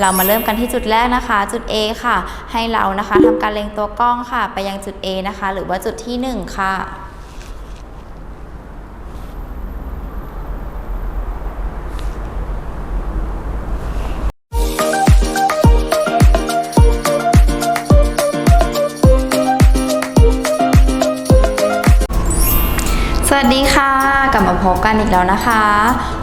เรามาเริ่มกันที่จุดแรกนะคะ จุด A ค่ะ ให้เรานะคะทำการเล็งตัวกล้องค่ะ ไปยังจุด A นะคะ หรือว่าจุดที่ 1 ค่ะ พบกันอีกแล้วนะคะ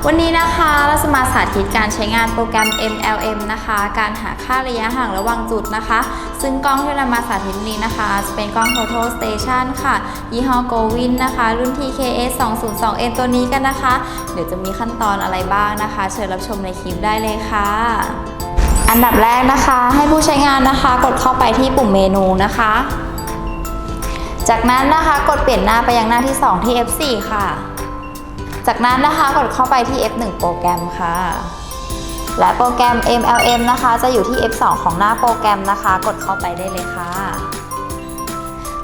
วันนี้นะคะเราจะมาสาธิตการใช้งานโปรแกรม MLM นะคะ การหาค่าระยะห่างระหว่างจุดนะคะ ซึ่งกล้องที่เรามาสาธิตนี้นะคะ จะเป็นกล้อง Total Station ค่ะ ยี่ห้อ Govin นะคะ รุ่น TKS 202N ตัวนี้กันนะคะ เดี๋ยวจะมีขั้นตอนอะไรบ้างนะคะ เชิญรับชมในคลิปได้เลยค่ะอันดับแรกนะคะให้ผู้ใช้งานนะคะ กดเข้าไปที่ปุ่มเมนูนะคะ จากนั้นนะคะกดเปลี่ยนหน้าไปยังหน้าที่ 2 ที่ F4 ค่ะ จากนั้นนะคะกดเข้าไปที่ F1 โปรแกรมค่ะ และโปรแกรม MLM นะคะ จะอยู่ที่ F2 ของหน้าโปรแกรมนะคะ กดเข้าไปได้เลยค่ะ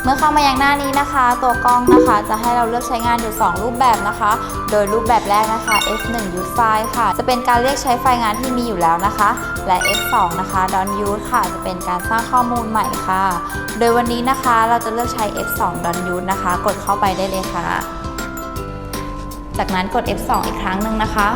เมื่อเข้ามายังหน้านี้นะคะ ตัวกล้องนะคะ จะให้เราเลือกใช้งานอยู่ 2 รูปแบบนะคะ โดยรูปแบบแรกนะคะ F1 use file ค่ะ จะเป็นการเรียกใช้ไฟล์งานที่มีอยู่แล้วนะคะ และ F2 นะคะ don't use ค่ะ จะเป็นการสร้างข้อมูลใหม่ค่ะ โดยวันนี้นะคะ เราจะเลือกใช้ F2 don't use นะคะ กดเข้าไปได้เลยค่ะ จากนั้นกด F2 อีกครั้งหนึ่งนะคะ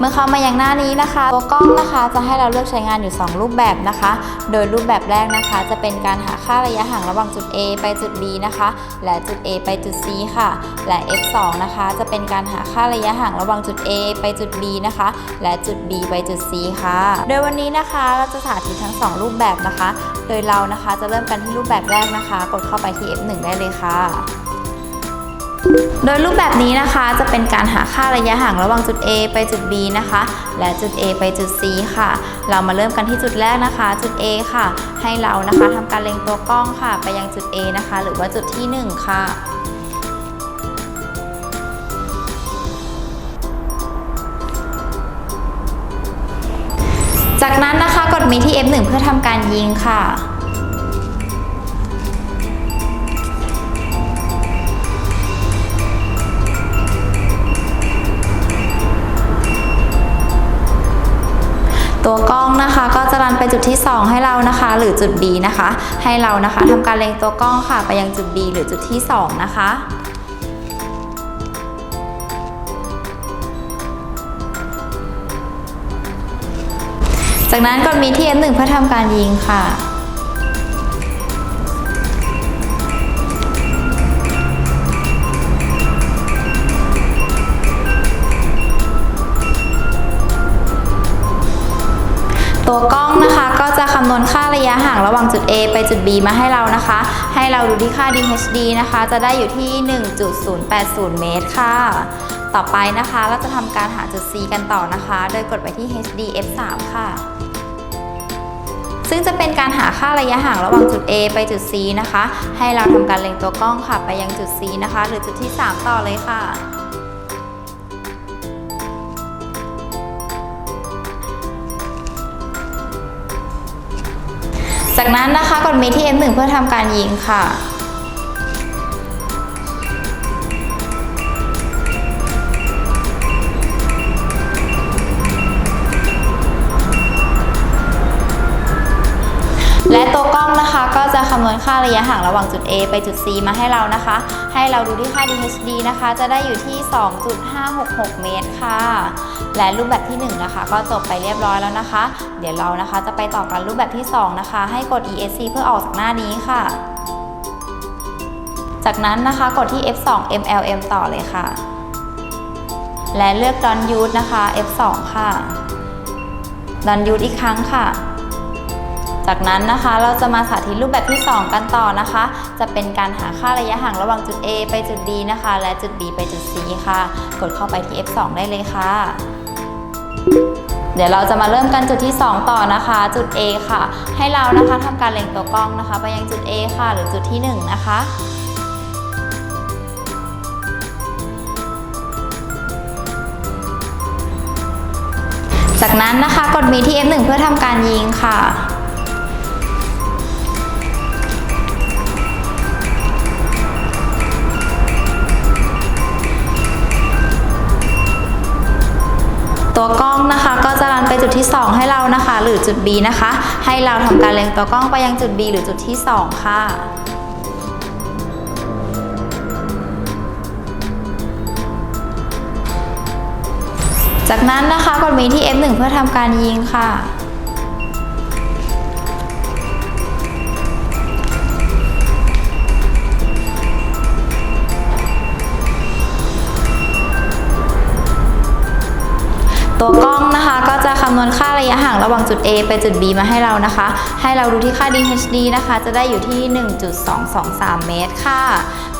เมื่อเข้ามายังหน้านี้นะคะ ตัวกล้องนะคะจะให้เราเลือกใช้งานอยู่ 2 รูปแบบนะคะ โดยรูปแบบแรกนะคะ จะเป็นการหาค่าระยะห่างระหว่างจุด A ไปจุด B นะคะ และจุด A ไปจุด C ค่ะ และ F2 นะคะ จะเป็นการหาค่าระยะห่างระหว่างจุด A ไปจุด B นะคะ และจุด B ไปจุด C ค่ะ โดยวันนี้นะคะเราจะสาธิตทั้ง 2 รูปแบบนะคะ โดยเรานะคะจะเริ่มกันที่รูปแบบแรกนะคะ กดเข้าไปที่ F1 ได้เลยค่ะ โดยรูปแบบนี้นะคะจะเป็นการหาค่าระยะห่างระหว่างจุด A ไปจุด B นะคะ และจุด A ไปจุด C ค่ะ เรามาเริ่มกันที่จุดแรกนะคะ จุด A ค่ะ ให้เรานะคะทำการเล็งตัวกล้องค่ะ ไปยังจุด A นะคะ หรือว่าจุดที่ 1 ค่ะจากนั้นนะคะกดมีที่ F1 เพื่อทำการยิงค่ะ ตัวกล้องนะคะก็จะรันไปจุดที่ 2 ให้เรานะคะ หรือจุด B นะคะ ให้เรานะคะทำการเล็งตัวกล้องค่ะ ไปยังจุด B หรือจุดที่ 2 นะคะจากนั้นกดมีที่ F1 เพื่อทำการยิงค่ะำนวณค่าระยะห่างระหว่างจุด A ไปจุด B มาให้เรานะคะ ให้เราดูที่ค่า DHD นะคะ จะได้อยู่ที่ 1.080 เมตรค่ะ ต่อไปนะคะเราจะทำการหาจุด C กันต่อนะคะ โดยกดไปที่ HD F3 ค่ะ ซึ่งจะเป็นการหาค่าระยะห่างระหว่างจุด A ไปจุด C นะคะ ให้เราทำการเล็งตัวกล้องค่ะ ไปยังจุด C นะคะ หรือจุดที่ 3 ต่อเลยค่ะ จากนั้นนะคะกดมีที่ F1 เพื่อทำการยิงค่ะ และตัวกล้องนะคะก็จะคำนวณค่าระยะห่างระหว่างจุด A ไปจุด C มาให้เรานะคะ ให้เราดูที่ค่า DHD นะคะ จะได้อยู่ที่ 2.566 เมตรค่ะ และรูปแบบที่1นะคะก็จบไปเรียบร้อยแล้วนะคะ เดี๋ยวเรานะคะจะไปต่อกันรูปแบบที่ 2 นะคะ ให้กด ESC เพื่อออกจากหน้านี้ค่ะ จากนั้นนะคะกดที่ F2 MLM ต่อเลยค่ะ และเลือก Don't Use นะคะ F2 ค่ะ Don't Use อีกครั้งค่ะจากนั้นนะคะเราจะมาสาธิตรูปแบบที่ 2 กันต่อนะคะ จะเป็นการหาค่าระยะห่างระหว่างจุด A ไปจุด B นะคะ และจุด B ไปจุด C ค่ะ กดเข้าไปที่ F2 ได้เลยค่ะ เดี๋ยวเราจะมาเริ่มกันจุดที่ 2 ต่อนะคะ จุด A ค่ะ ให้เรานะคะทำการเล็งตัวกล้องนะคะ ไปยังจุด A ค่ะ หรือจุดที่ 1 นะคะจากนั้นนะคะกดมีที่ F1 เพื่อทำการยิงค่ะ ที่ 2 ให้เรานะคะ หรือจุด B นะคะ ให้เราทำการเล็งตัวกล้องไปยังจุด B หรือจุดที่ 2 ค่ะจากนั้นนะคะกดมีที่ F1 เพื่อทำการยิงค่ะ ตัวกล้องนะคะก็จะคำนวณค่าระยะห่างระหว่างจุด A ไปจุด B มาให้เรานะคะ ให้เราดูที่ค่า DHD นะคะ จะได้อยู่ที่ 1.223 เมตรค่ะ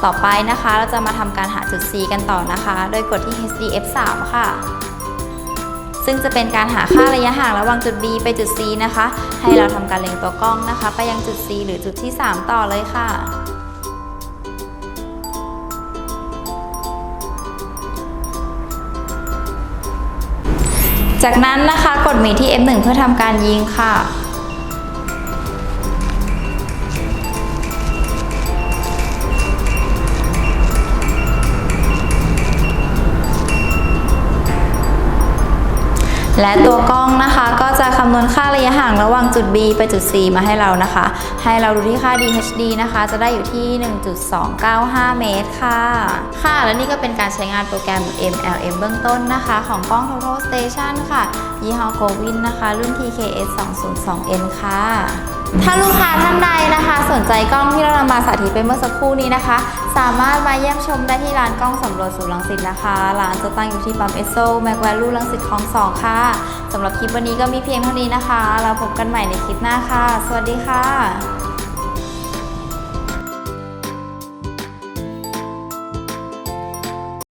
ต่อไปนะคะเราจะมาทำการหาจุด C กันต่อนะคะ โดยกดที่ HDF 3 ค่ะ ซึ่งจะเป็นการหาค่าระยะห่างระหว่างจุด B ไปจุด C นะคะ ให้เราทำการเล็งตัวกล้องนะคะ ไปยังจุด C หรือจุดที่ 3 ต่อเลยค่ะ จากนั้นนะคะกดมีที่ F1 เพื่อทำการยิงค่ะ และตัวกล้องนะคะ จะคำนวณค่าระยะห่างระหว่างจุด B ไปจุด C มาให้เรานะคะ ให้เราดูที่ค่า DHD นะคะ จะได้อยู่ที่ 1.295 เมตรค่ะ ค่ะ และนี่ก็เป็นการใช้งานโปรแกรม MLM เบื้องต้นนะคะ ของกล้อง Total Station ค่ะ ยี่ห้อ Govin นะคะ รุ่น TKS 202N ค่ะ ถ้าลูกค้าท่านใดนะคะ สนใจกล้องที่เรานำมาสาธิตไปเมื่อสักครู่นี้นะคะ สามารถมาเยี่ยมชมได้ที่ร้านกล้องสำรวจสูรลังสิตนะคะร้านจะตั้งอยู่ที่ปั๊มเอสโซแมกแวลูลังสิตคลองสองค่ะสำหรับคลิปวันนี้ก็มีเพียงเท่านี้นะคะ เราพบกันใหม่ในคลิปหน้าค่ะ สวัสดีค่ะ